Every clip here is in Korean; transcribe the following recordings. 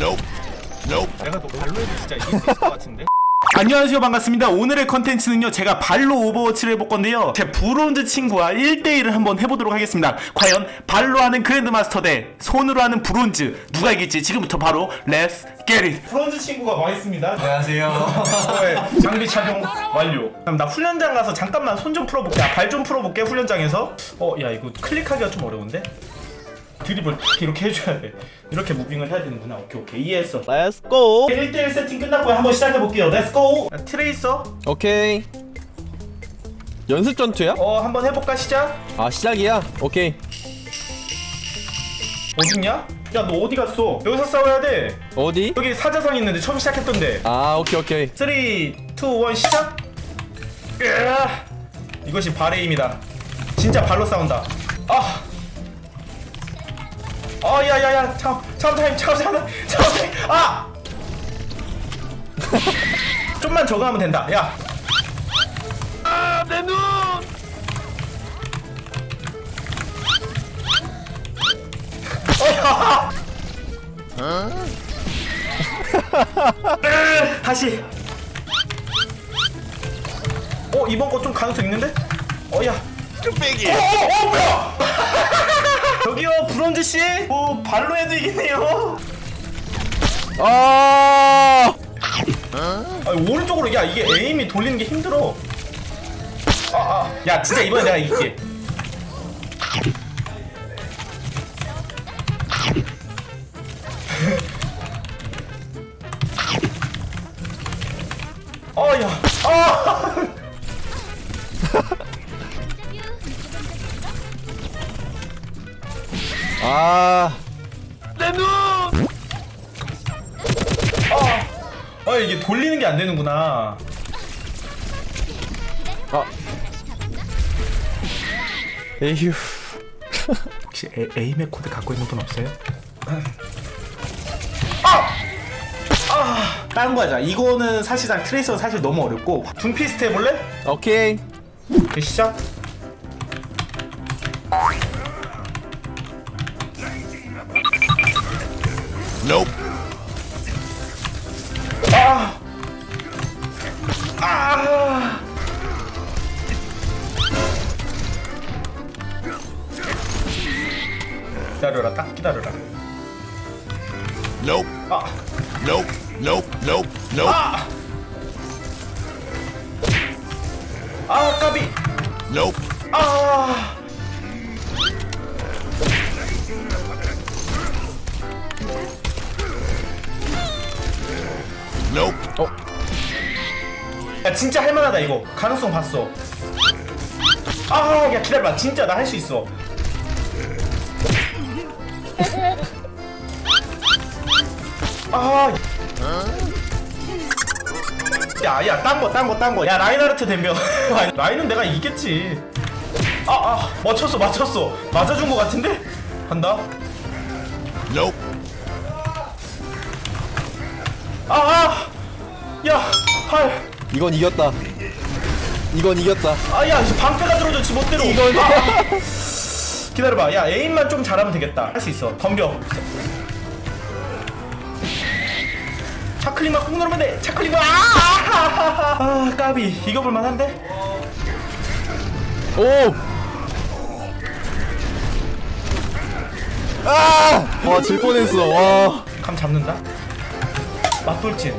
Nope. Nope. 내가 너 발로 해도 진짜 이길 수 있을 것 같은데? 안녕하세요 반갑습니다 오늘의 컨텐츠는요 제가 발로 오버워치를 해볼 건데요 제 브론즈 친구와 1대1을 한번 해보도록 하겠습니다 과연 발로 하는 그랜드마스터 대 손으로 하는 브론즈 누가 이길지 지금부터 바로 렛츠 겟잇 브론즈 친구가 와 있습니다 안녕하세요. 네, 장비 착용 완료 그럼 나 훈련장 가서 잠깐만 손 좀 풀어볼게 발 좀 풀어볼게 훈련장에서 어 야 이거 클릭하기가 좀 어려운데? 드리블 이렇게 해줘야 돼 이렇게 무빙을 해야 되는구나 오케이 오케이 이해했어 Let's go. 1대1 세팅 끝났고요. 한번 시작해볼게요. 렛츠고! 트레이서, 오케이. 연습 전투야? 어, 한번 해볼까, 시작? 아 시작이야. 오케이. 어딨냐? 야, 너 어디 갔어? 여기서 싸워야 돼. 어디? 여기 사자상 있는데 처음 시작했던데. 아 오케이 오케이. 3, 2, 1, 시작! 으아! 이것이 발의 힘이다. 진짜 발로 싸운다. 아! 아, 야, 야, 야, 참, 참 타임, 참, 참, 참 타임, 아! 좀만 저거 하면 된다, 야. 아, 내 눈! 으, 다시. 어 이번 거 좀 가능성 있는데? 어야. 어, 어, 어 뭐야? 저기요 브론즈 씨, 뭐 발로 해도 이기네요. 아. 아, 오른쪽으로 야 이게 에임이 돌리는 게 힘들어. 아, 아, 야 진짜 이번에 내가 이길게. 아. 아 이게 돌리는 게 안 되는구나. 아. 에휴. 혹시 에, 에임의 코드 갖고 있는 분 없어요? 아! 아! 다른 거 하자. 이거는 사실상 트레이서가 사실 너무 어렵고 둠피스트 해볼래? 오케이. 오케이, 시작. Nope. 아! 아! 기다려라, 딱 기다려라. Nope. 아! Nope. Nope. Nope. Nope. 아! 아, 까비! Nope. 아! Nope. 야 진짜 할만하다 이거. 가능성 봤어. 아야 기다려봐. 진짜 나 할 수 있어. 아 야 야 딴 거 딴 거 딴 거. 야 라인하르트 덤벼 라인은 내가 이겼지. 아 아 맞췄어 맞췄어. 맞아준 거 같은데? 간다. Nope. 아아야 팔. 이건 이겼다. 이건 이겼다. 아야 방패가 들어져 지못대로 이건- 아, 기다려봐. 야 에임만 좀 잘하면 되겠다. 할 수 있어. 덤벼. 차클릭만 꾹 누르면 돼. 차클릭만 아, 아 까비. 이겨볼 만한데? 오. 아. 와, 질 뻔했어. 와. 감 잡는다 맞돌진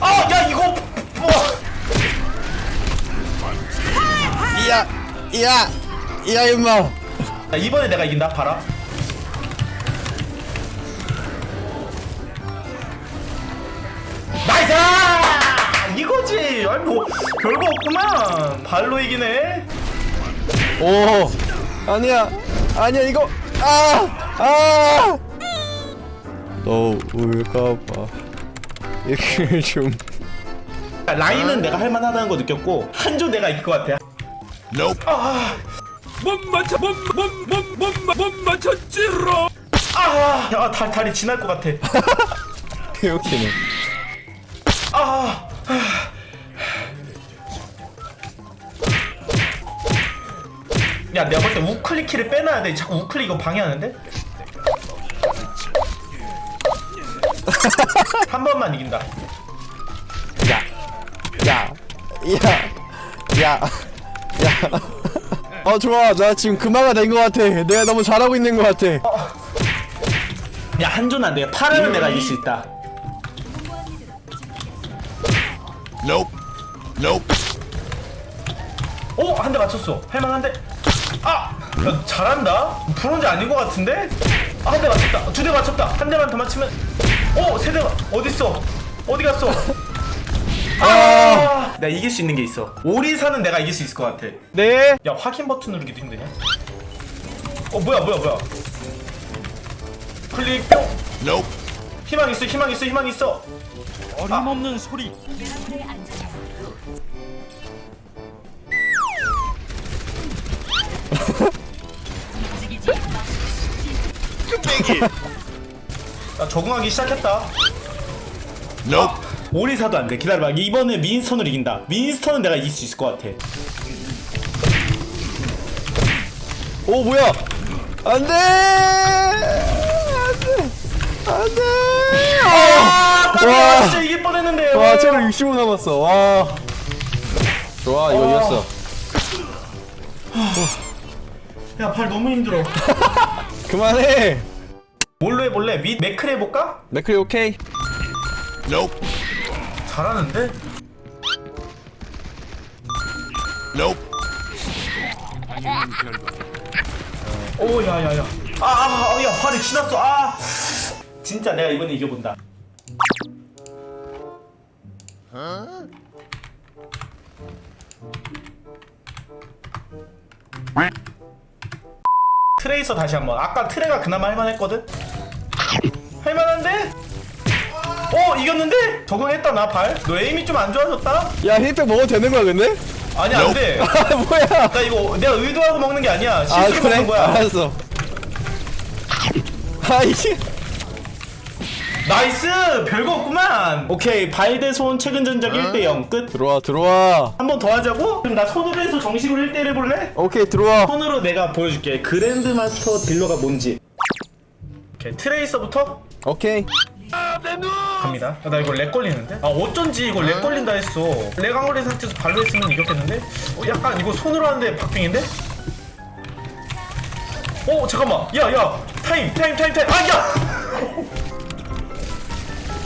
아 야 이거 뭐 이야. 이야. 이야 임마. 야, 이번에 내가 이긴다 봐라 나이스 이거지 아니 뭐 별거 없구만 발로 이기네 오. 아니야. 아니야 이거. 아. 아. 너 울까봐. 이걸 좀. 라인은 내가 할만하다는 거 느꼈고 한조 내가 이길 것 같아 Nope. 못 맞춰 못못못못 맞췄지로 아, 야, 다, 다리 지날 것 같아 개웃기네. 아, 야 내가 볼 때 우클릭 키를 빼놔야 돼 자꾸 우클릭 이거 방해하는데 한 번만 이긴다 야, 야, 야, 야, 야. 어 좋아, 나 지금 금화가 된 것 같아. 내가 너무 잘하고 있는 것 같아. 야 한조는 안돼 파라는 내가 이길 수 있다 Nope. Nope. 오! 한 대 맞췄어 할만한데? 아! 야, 잘한다? 브론즈 아닌 것 같은데? 아, 한 대 맞췄다 두 대 맞췄다 한 대만 더 맞추면 오! 세대 어딨어? 어디 갔어? 아! 내가 이길 수 있는 게 있어 오리사는 내가 이길 수 있을 것 같아 네. 야 확인 버튼 누르기도 힘드냐? 어 뭐야 뭐야 뭐야 클릭 뿅 Nope. 희망 있어 희망 있어 희망 있어 어림없는 소리 나 적응하기 시작했다 Nope. 오리사도 안 돼 기다려봐 이번에 민스턴을 이긴다 민스턴은 내가 이길 수 있을 것 같아 오 뭐야? 안돼. 안돼. 안돼. 아, 와 와. 진짜 이길 뻔했는데 와, 체력 65 남았어. 와. 좋아, 이거 이겼어. 야 발 너무 힘들어 그만해. 뭘로 해볼래? 윗 매크를 해볼까? 맥클리 오케이. Nope. 잘하는데? Nope. 오 야야야 아아야 활이 지났어 아 진짜 내가 이번에 이겨본다 트레이서 다시 한번 아까 트레가 그나마 할만했거든 할만한데? 어 이겼는데? 적응했다 나발너 에임이 좀 안 좋아졌다? 야, 힐팩 먹어도 되는 거야, 근데? 아니 안돼 아, 뭐야? 나 이거 내가 의도하고 먹는 게 아니야 아, 실수로 그래? 먹는 거야 알았어. 아, 이게. 나이스 별거 없구만 오케이 발대손 최근 전적 1대0 끝 들어와, 들어와. 한 번 더 하자고? 그럼 나 손으로 해서 정식으로 1대1 해볼래? 오케이, 들어와. 손으로 내가 보여줄게 그랜드 마스터 딜러가 뭔지 오케이 트레이서부터 오케이. 갑니다 야, 나 이거 렉 걸리는데? 아 어쩐지 이거 렉 걸린다 했어 렉 안 걸린 상태에서 발로 했으면 이겼겠는데? 어, 약간 이거 손으로 하는데 박빙인데? 어 잠깐만 야야 타임 타임 타임 타임 아야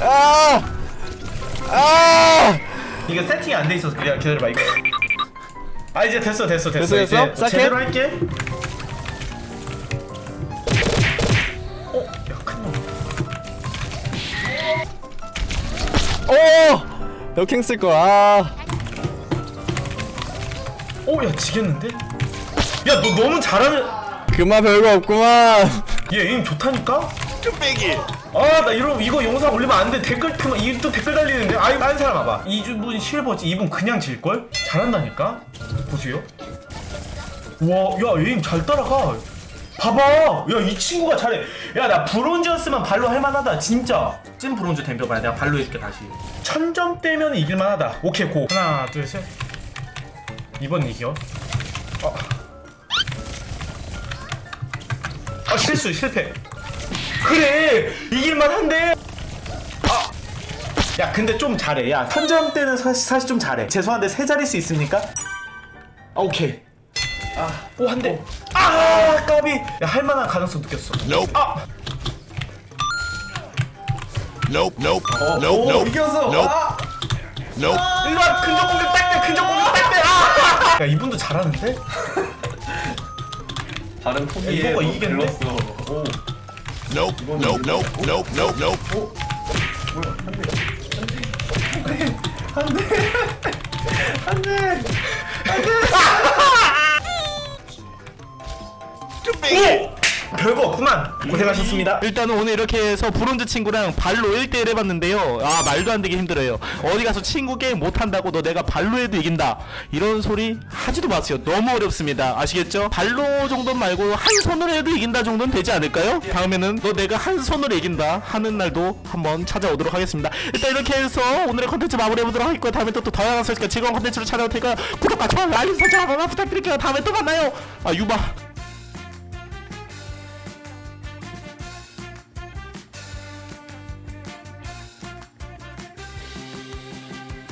아! 아! 이거 세팅이 안 돼 있어서 그냥 기다려봐 이거 아 이제 됐어 됐어 됐어, 됐어, 됐어? 이제 시작해? 제대로 할게 어? 야 큰일 오! 역행 쓸 거. 아. 오야 지겠는데? 야 너 너무 잘하는 그만 별거 없구만. 얘 에임 좋다니까? 아 나 이러 이거 영상 올리면 안 돼. 댓글 틈 이또 댓글 달리는데. 아이 딴 사람 와봐. 이분 실버지. 이분 그냥 질걸? 잘한다니까? 보세요. 와야 에임 잘 따라가. 봐봐. 야 이 친구가 잘해. 야 나 브론즈였으면 발로 할만하다 진짜. 찐 브론즈 덤벼봐야 내가 발로 해줄게 다시. 천점 빼면 이길만하다. 오케이 고. 하나 둘 셋. 이번 이겨 아. 아 실수 실패 그래 이길만 한데 아. 야 근데 좀 잘해 야 선점 때는 사실, 사실 좀 잘해 죄송한데 세 자릿수 있습니까? 아 오케이 아오 한대아 까비 야 할만한 가능성 느꼈어 Nope. 아 Nope. Nope. 오, Nope. Nope. 이겼어 Nope. 아 Nope. 일로 와 근접 공격 딱대 근접 공격 딱대 아 야 이분도 잘하는데 다른 포기에 이거가 이기겠네 Nope. Nope. Nope. Nope. Nope. Nope. 오 별거 없구만. 고생하셨습니다. 일단은 오늘 이렇게 해서 브론즈 친구랑 발로 1대1 해봤는데요. 아 말도 안 되게 힘들어요. 어디 가서 친구 게임 못한다고 너 내가 발로 해도 이긴다. 이런 소리 하지도 마세요. 너무 어렵습니다. 아시겠죠? 발로 정도는 말고 한 손으로 해도 이긴다 정도는 되지 않을까요? 다음에는 너 내가 한 손으로 이긴다 하는 날도 한번 찾아오도록 하겠습니다. 일단 이렇게 해서 오늘의 컨텐츠 마무리해보도록 하겠고요. 다음에 또, 또 다양한 소식과 즐거운 컨텐츠로 찾아올 테니까 구독과 좋아요 알림 설정 한번 부탁드릴게요. 다음에 또 만나요. 아 유바